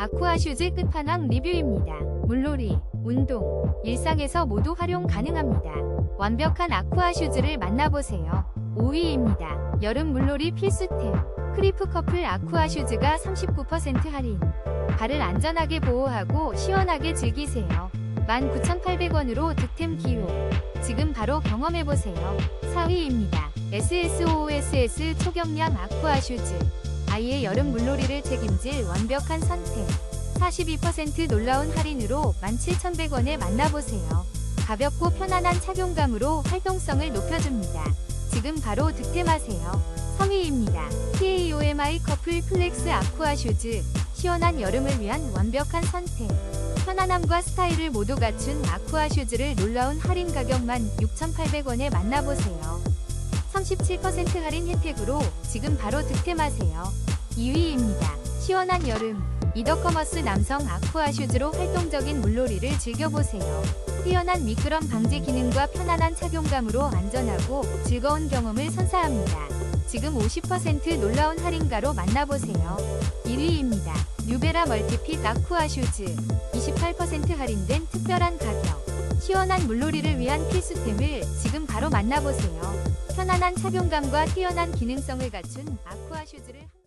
아쿠아 슈즈 끝판왕 리뷰입니다. 물놀이, 운동, 일상에서 모두 활용 가능합니다. 완벽한 아쿠아 슈즈를 만나보세요. 5위입니다. 여름 물놀이 필수템. 크리프 커플 아쿠아 슈즈가 39% 할인. 발을 안전하게 보호하고 시원하게 즐기세요. 19,800원으로 득템 기호. 지금 바로 경험해보세요. 4위입니다. SSOSS 초경량 아쿠아 슈즈. 아이의 여름 물놀이를 책임질 완벽한 선택. 42% 놀라운 할인으로 17,100원에 만나보세요. 가볍고 편안한 착용감으로 활동성을 높여줍니다. 지금 바로 득템하세요. 3위입니다. TAOMI 커플 플렉스 아쿠아 슈즈. 시원한 여름을 위한 완벽한 선택. 편안함과 스타일을 모두 갖춘 아쿠아 슈즈를 놀라운 할인 가격만 6,800원에 만나보세요. 37% 할인 혜택으로 지금 바로 득템하세요. 2위입니다. 시원한 여름. 이더커머스 남성 아쿠아 슈즈로 활동적인 물놀이를 즐겨보세요. 뛰어난 미끄럼 방지 기능과 편안한 착용감으로 안전하고 즐거운 경험을 선사합니다. 지금 50% 놀라운 할인가로 만나보세요. 1위입니다. 뉴베라 멀티핏 아쿠아 슈즈. 28% 할인된 특별한 가격. 시원한 물놀이를 위한 필수템을 지금 바로 만나보세요. 편안한 착용감과 뛰어난 기능성을 갖춘 아쿠아 슈즈를